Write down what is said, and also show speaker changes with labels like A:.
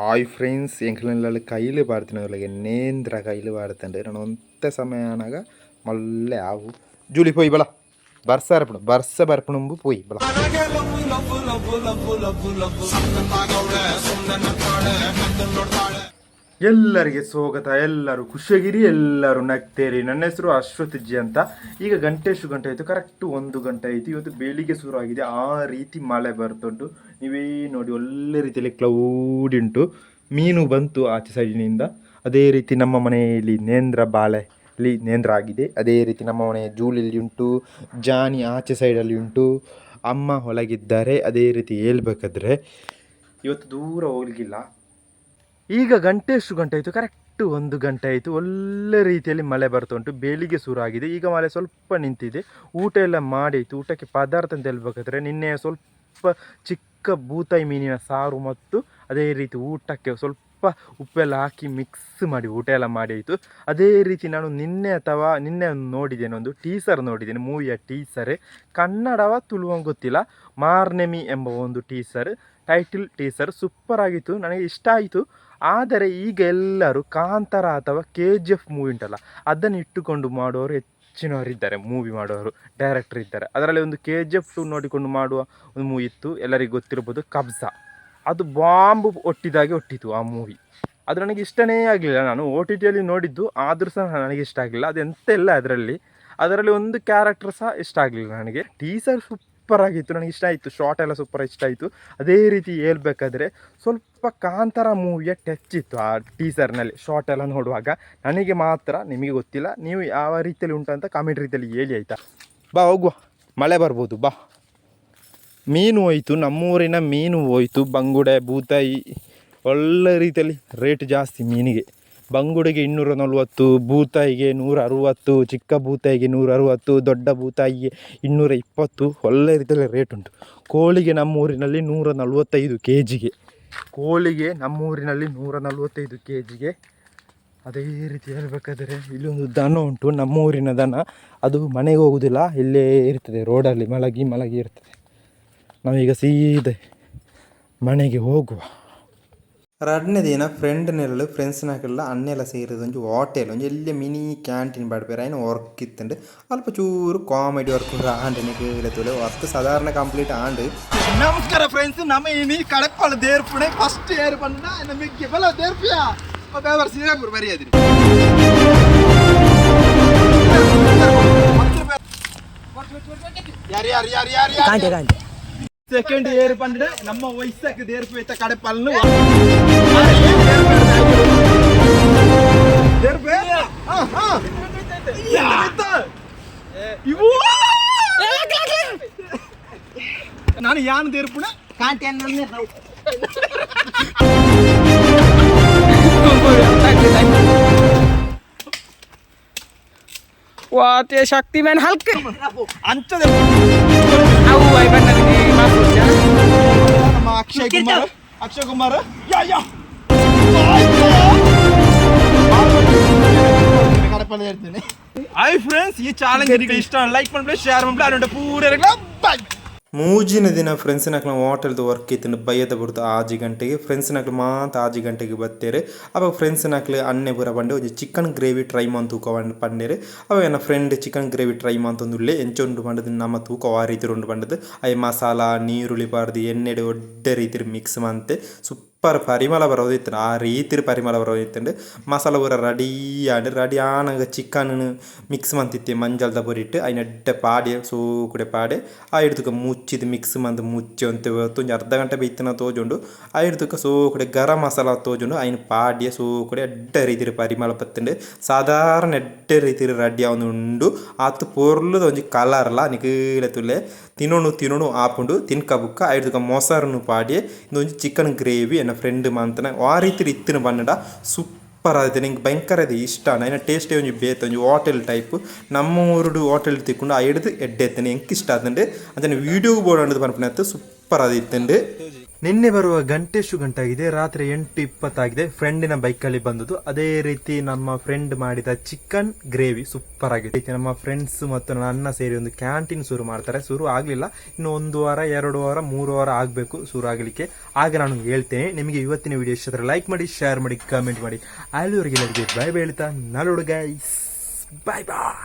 A: Hi friends ಎಂಕ್ಲೆಲ್ಲ കയ്യിൽ ಪಾಡ್ತಿನವ್ರಿಗೆ ನೇಂದ್ರ കയ്യിൽ ಪಾಡ್ತಂಡೆ ನಾನು ಒಂತೆ ಸಮಯ ಅನಾಗ ಮಲ್ಲೆ ಆವು ಜೂಲಿ ಪೋಯ್ ಬಳ ಬರ್ಸ ಬರ್ಪಣ ಬರ್ಸ ಬರ್ಪಣಂಬು ಪೋಯ್ ಬಲ ಎಲ್ಲರಿಗೆ ಸ್ವಾಗತ, ಎಲ್ಲರೂ ಖುಷಿಯಾಗಿರಿ, ಎಲ್ಲರೂ ನಗ್ತೇರಿ. ನನ್ನ ಹೆಸರು ಅಶ್ವತ್ಥ್ಜಿ ಜಿ ಅಂತ. ಈಗ ಗಂಟೆ ಎಷ್ಟು ಗಂಟೆ ಆಯಿತು? ಕರೆಕ್ಟ್ ಒಂದು ಗಂಟೆ ಆಯಿತು. ಇವತ್ತು ಬೆಳಿಗ್ಗೆ ಶುರು ಆಗಿದೆ ಆ ರೀತಿ ಮಳೆ ಬರ್ತುಂಟು. ನೀವೇ ನೋಡಿ, ಒಳ್ಳೆ ರೀತಿಯಲ್ಲಿ ಕ್ಲೌಡ್ ಉಂಟು. ಮೀನು ಬಂತು ಆಚೆ ಸೈಡಿನಿಂದ ಅದೇ ರೀತಿ ನಮ್ಮ ಮನೆಯಲ್ಲಿ ನೇಂದ್ರ ಬಾಳೆ ಅಲ್ಲಿ ನೇಂದ್ರ ಆಗಿದೆ. ಅದೇ ರೀತಿ ನಮ್ಮ ಮನೆಯ ಜೂಲಿಯಲ್ಲಿ ಉಂಟು. ಜಾನಿ ಆಚೆ ಸೈಡಲ್ಲಿ ಉಂಟು. ಅಮ್ಮ ಹೊಲಗಿದ್ದಾರೆ ಅದೇ ರೀತಿ ಹೇಳ್ಬೇಕಾದ್ರೆ, ಇವತ್ತು ದೂರ ಹೋಗ್ಲಿಕ್ಕಿಲ್ಲ. ಈಗ ಗಂಟೆ ಎಷ್ಟು ಗಂಟೆ ಆಯಿತು? ಕರೆಕ್ಟ್ ಒಂದು ಗಂಟೆ ಆಯಿತು. ಒಳ್ಳೆ ರೀತಿಯಲ್ಲಿ ಮಳೆ ಬರ್ತಾ ಉಂಟು. ಬೆಳಿಗ್ಗೆ ಶುರು ಈಗ ಮಳೆ ಸ್ವಲ್ಪ ನಿಂತಿದೆ. ಊಟ ಎಲ್ಲ ಮಾಡಿತ್ತು. ಊಟಕ್ಕೆ ಪದಾರ್ಥ ಅಂತ ಹೇಳ್ಬೇಕಾದ್ರೆ ನಿನ್ನೆ ಸ್ವಲ್ಪ ಚಿಕ್ಕ ಬೂತಾಯಿ ಮೀನಿನ ಸಾರು ಮತ್ತು ಅದೇ ರೀತಿ ಊಟಕ್ಕೆ ಸ್ವಲ್ಪ ಉಪ್ಪೆಲ್ಲ ಹಾಕಿ ಮಿಕ್ಸ್ ಮಾಡಿ ಊಟ ಎಲ್ಲ ಮಾಡಿ ಆಯಿತು ಅದೇ ರೀತಿ ನಾನು ನಿನ್ನೆ ಅಥವಾ ನಿನ್ನೆ ಒಂದು ನೋಡಿದ್ದೇನೆ ಒಂದು ಟೀಸರ್ ನೋಡಿದ್ದೇನೆ. ಮೂವಿಯ ಟೀಸರೇ ಕನ್ನಡವ ತುಳುವಂಗೆ ಗೊತ್ತಿಲ್ಲ. ಮಾರ್ನೆಮಿ ಎಂಬ ಒಂದು ಟೀಸರ್ ಟೈಟಲ್ ಟೀಸರ್ ಸೂಪರ್ ಆಗಿತ್ತು. ನನಗೆ ಇಷ್ಟ ಆಯಿತು. ಆದರೆ ಈಗ ಎಲ್ಲರೂ ಕಾಂತಾರ ಅಥವಾ ಕೆ ಜಿ ಎಫ್ ಮೂವಿ ಉಂಟಲ್ಲ, ಅದನ್ನು ಇಟ್ಟುಕೊಂಡು ಮಾಡುವವರು ಹೆಚ್ಚಿನವರು ಇದ್ದಾರೆ ಮೂವಿ ಮಾಡುವವರು ಡೈರೆಕ್ಟರ್ ಇದ್ದಾರೆ. ಅದರಲ್ಲಿ ಒಂದು ಕೆ ಜಿ ಎಫ್ ಟು ನೋಡಿಕೊಂಡು ಮಾಡುವ ಒಂದು ಮೂವಿ ಇತ್ತು, ಎಲ್ಲರಿಗೂ ಗೊತ್ತಿರ್ಬೋದು ಕಬ್ಜಾ. ಅದು ಬಾಂಬ್ ಒಟ್ಟಿದಾಗೆ ಒಟ್ಟಿತು ಆ ಮೂವಿ ಅದು ನನಗೆ ಇಷ್ಟನೇ ಆಗಲಿಲ್ಲ, ನಾನು ಓ ಟಿ ಟಿಯಲ್ಲಿ ನೋಡಿದ್ದು, ಆದರೂ ಸಹ ನನಗೆ ಇಷ್ಟ ಆಗಲಿಲ್ಲ. ಅದು ಎಂತೆಲ್ಲ ಅದರಲ್ಲಿ ಅದರಲ್ಲಿ ಒಂದು ಕ್ಯಾರೆಕ್ಟರ್ ಸಹ ಇಷ್ಟ ಆಗಲಿಲ್ಲ ನನಗೆ. ಟೀಸರ್ ಸೂಪರ್ ಆಗಿತ್ತು, ನನಗೆ ಇಷ್ಟ ಆಯಿತು ಶಾರ್ಟ್ ಎಲ್ಲ ಸೂಪರ್ ಇಷ್ಟ ಆಯಿತು. ಅದೇ ರೀತಿ ಹೇಳ್ಬೇಕಾದ್ರೆ ಸ್ವಲ್ಪ ಕಾಂತಾರ ಮೂವಿಯ ಟಚ್ ಇತ್ತು ಆ ಟೀಸರ್ನಲ್ಲಿ ಶಾರ್ಟ್ ಎಲ್ಲ ನೋಡುವಾಗ. ನನಗೆ ಮಾತ್ರ ನಿಮಗೆ ಗೊತ್ತಿಲ್ಲ, ನೀವು ಯಾವ ರೀತಿಯಲ್ಲಿ ಉಂಟು ಅಂತ ಕಾಮೆಂಟ್ ರೀತಿಯಲ್ಲಿ ಹೇಳಿ ಆಯಿತಾ? ಬಾ, ಹೋಗುವ. ಮಳೆ ಬರ್ಬೋದು, ಬಾ. ಮೀನು ಹೋಯಿತು, ನಮ್ಮೂರಿನ ಮೀನು ಹೋಯಿತು, ಬಂಗುಡೆ, ಬೂತಾಯಿ, ಒಳ್ಳೆ ರೀತಿಯಲ್ಲಿ ರೇಟ್ ಜಾಸ್ತಿ ಮೀನಿಗೆ. ಬಂಗುಡೆಗೆ ಇನ್ನೂರ ನಲವತ್ತು ಬೂತಾಯಿಗೆ ನೂರ ಅರುವತ್ತು, ಚಿಕ್ಕ ಬೂತಾಯಿಗೆ ನೂರ ಅರುವತ್ತು, ದೊಡ್ಡ ಬೂತಾಯಿಗೆ ಇನ್ನೂರ ಇಪ್ಪತ್ತು, ಒಳ್ಳೆ ರೀತಿಯಲ್ಲಿ ರೇಟ್ ಉಂಟು. ಕೋಳಿಗೆ ನಮ್ಮೂರಿನಲ್ಲಿ ನೂರ ನಲವತ್ತೈದು ಕೆ ಜಿಗೆ ಕೋಳಿಗೆ ನಮ್ಮೂರಿನಲ್ಲಿ ನೂರ ನಲವತ್ತೈದು ಕೆ ಜಿಗೆ ಅದೇ ರೀತಿ ಹೇಳಬೇಕಾದ್ರೆ ಇಲ್ಲೊಂದು ದನ ಉಂಟು, ನಮ್ಮೂರಿನ ದನ. ಅದು ಮನೆಗೆ ಹೋಗುವುದಿಲ್ಲ ಇಲ್ಲೇ ಇರ್ತದೆ ರೋಡಲ್ಲಿ ಮಲಗಿ ಮಲಗಿ ಇರ್ತದೆ. ನಾವೀಗ ಸೀದೆ ಮನೆಗೆ ಹೋಗುವ. ಎರಡನೇ ದಿನ ಫ್ರೆಂಡ್ನೆಲ್ಲ ಫ್ರೆಂಡ್ಸ್ನಾಗೆಲ್ಲ ಅನ್ನೆಲ್ಲ ಸೇರಿದ ಒಂಜಿ ಹೋಟೆಲ್ ಒಂಜಿ ಎಲ್ಲಿ ಮಿನಿ ಕ್ಯಾಂಟೀನ್ ಬಡ್ಬೇರ ಆಯ್ನ ವರ್ಕ್ ಇತ್ತಂಡು ಅಲ್ಪ ಚೂರು ಕಾಮಿಡಿ ವರ್ಕ್ ಆಂಡ್ ನಿಮಗೆ ತುಲೆ ವರ್ಕ್ ಸಾಧಾರಣ ಕಂಪ್ಲೀಟ್ ಆಂಡ್
B: ನಮಸ್ಕಾರ ಫ್ರೆಂಡ್ಸ್ ನಮ್ಮ ಇನಿ ಕಡಪಳ ದೇರ್ಪುಣೆ ಫಸ್ಟ್ ಏರ್ ಬಂದ ನಮಗೆ ಬಲ ದೇರ್ಪಿಯ ಬೇವರ್ ಸೀರೆಪುರ್ ಬರೆಯದ್ರಿ ಯಾರು ಯಾರು ಯಾರು ಯಾರು ಯಾರು ಸೆಕೆಂಡ್ ಏರ್ ಬಂದ್ರೆ ನಮ್ಮ ವಯಸ್ಸಕ್ಕೆ ದೇರ್ಪು ಇತ್ತ ಕಡಪಲ್ಲು ದೇರ್ಪೆ ಹಾ ಹಾ ಇವು ನಾನು ಯಾನ್ ದೇರ್ಪುಣ
C: Wah, ते शक्तिमान हल्के
B: ಅಂಚದೆ Akshay Kumar Akshay Kumar yeah yeah hi friends ఈ ఛాలెంజ్ మీకు ఇష్టం లైక్ పంపండి షేర్ పంపండి అలాంటి పూర్తి
A: ಮೂಜಿನ ದಿನ ಫ್ರೆಂಡ್ಸಿನಾಕ್ಲ ಹೋಟೆಲ್ದು ವರ್ಕ್ ಇತ್ತು ಬೈಯದ ಬಿಡ್ತು ಆಜಿ ಗಂಟೆಗೆ. ಫ್ರೆಂಡ್ಸಿನಾಕ್ಲು ಮಾತ್ರ ಆಜಿ ಗಂಟೆಗೆ ಬತ್ತೇರೆ ಅವಾಗ ಫ್ರೆಂಡ್ಸಿನಾಕ್ಲು ಅನ್ನೆ ಬುರ ಬಂಡೆ ಒಂಜಿ ಚಿಕನ್ ಗ್ರೇವಿ ಟ್ರೈ ಮಾನ್ ತೂಕ ಪಂಡೇರೆ. ಅವಾಗ ನನ್ನ ಫ್ರೆಂಡ್ ಚಿಕನ್ ಗ್ರೇವಿ ಟ್ರೈ ಮಾಂತೊಂದುಲ್ಲೆ ಎಂಚೊಂಡು ಬಂಡದು ನಮ್ಮ ತೂಕ ಆ ರೀತಿ ಉಂಡು ಬಂಡದು ಅಯ್ಯ ಮಸಾಲ, ನೀರುಳ್ಳಿ ಬಾರ್ದು ಎಣ್ಣೆಡೆ ಒಡ್ಡೆ ರೀತಿ ಮಿಕ್ಸ್ ಮಂತೆ ಸೂಪರ್ ಪರಿಮಳ ಬರೋದಿತ್ತು ಆ ರೀತಿ ಪರಿಮಳ ಬರೋದಿತ್ತು ಮಸಾಲ ಪೂರ ರೆಡಿ ಆಡಿ ರೆಡಿ ಆನಗ ಚಿಕನ್ ಮಿಕ್ಸ್ ಮಂತಿತ್ತೆ ಮಂಜಲ್ದ ಬೊರಿಟ್ಟು ಅಯ್ನೆಡ್ಡೆ ಪಾಡಿ ಸೂಕುಡೆ ಪಾಡೆ ಆ ಹಿಡ್ದಕ್ಕೆ ಮುಚ್ಚಿದ ಮಿಕ್ಸ್ ಮಂದು ಮುಚ್ಚಿ ಅಂತ ಒಂಜಿ ಅರ್ಧ ಗಂಟೆ ಬೇಯ್ತನ ತೋಜುಂಡು ಆ ಹಿಡ್ದಕ್ಕೆ ಸೋಕುಡೆ ಗರಂ ಮಸಾಲ ತೋಜುಂಡು ಅಯ್ನ ಪಾಡಿಯ ಸೋಕುಡೆ ಎಡ್ಡೆ ರೀತಿರಿ ಪರಿಮಳ ಬತ್ತಂಡೆ ಸಾಧಾರಣ ಎಡ್ಡೆ ರೀತಿರಿ ರೆಡಿ ಅವನು ಉಂಡು ಆತು ಪೊರ್ಲುದ ಒಂಜಿ ಕಲರ್ಲ ನಿಗೀಲೆ ತುಲೆ ತಿನ್ನೋಣು ತಿನ್ನೋಣು ಆಪುಂಡು ತಿನ್ಕ ಬುಕ್ಕ ಐಡ್ದುಕ ಮೊಸರನ್ನು ಪಾಡಿ ಇಂದೊಂಜಿ ಚಿಕನ್ ಗ್ರೇವಿ ಎನ್ನ ಫ್ರೆಂಡ್ ಮಂತನ ಆ ರೀತಿ ಇತ್ತಿನ ಬನ್ನಡ ಸೂಪರ್ ಆದಿತ್ತೆ ನಿಂಗೆ ಭಯಂಕರ ಅದು ಇಷ್ಟ ನೈನ ಟೇಸ್ಟೇ ಒಂಜಿ ಬೇತ ಒಂಜಿ ಹೋಟೆಲ್ ಟೈಪ್ ನಮ್ಮ ಊರುಡು ಹೋಟೆಲ್ ತಿಕ್ಕೊಂಡು ಆ ಹಿಡಿದು ಎಡ್ಡೆ ಎತ್ತನೆ ಎಂಕ್ ಇಷ್ಟ ಆದಂಡೆ ಅದನ್ನು ವೀಡಿಯೋ ಬೋರ್ಡ್ ಅನ್ನೋದು ಪನ್ಪನತ್ತು ಸೂಪರ್ ಆದಿತ್ತಂಡು ನಿನ್ನೆ ಬರುವ ಗಂಟೆ ಶು ಗಂಟಾಗಿದೆ ರಾತ್ರಿ ಎಂಟು ಇಪ್ಪತ್ತಾಗಿದೆ. ಫ್ರೆಂಡಿನ ಬೈಕಲ್ಲಿ ಬಂದದ್ದು. ಅದೇ ರೀತಿ ನಮ್ಮ ಫ್ರೆಂಡ್ ಮಾಡಿದ ಚಿಕನ್ ಗ್ರೇವಿ ಸೂಪರ್ ಆಗಿದೆ. ನಮ್ಮ ಫ್ರೆಂಡ್ಸ್ ಮತ್ತು ನನ್ನ ಸೇರಿ ಒಂದು ಕ್ಯಾಂಟೀನ್ ಶುರು ಮಾಡ್ತಾರೆ. ಶುರು ಆಗಲಿಲ್ಲ. ಇನ್ನು ಒಂದು ವಾರ, ಎರಡು ವಾರ, ಮೂರು ವಾರ ಆಗಬೇಕು ಶುರು ಆಗಲಿಕ್ಕೆ. ಆಗ ನಾನು ಹೇಳ್ತೇನೆ. ನಿಮಗೆ ಇವತ್ತಿನ ವಿಡಿಯೋ ಇಷ್ಟ ಲೈಕ್ ಮಾಡಿ ಶೇರ್ ಮಾಡಿ ಕಮೆಂಟ್ ಮಾಡಿ. ಅಲ್ಲಿವರೆಗೆ ಎಲ್ಲರಿಗೆ ಬೈ ಬೈ ಹೇಳ್ತಾ ನಾಳು ಗೈಸ್ ಬಾಯ್ ಬಾಯ್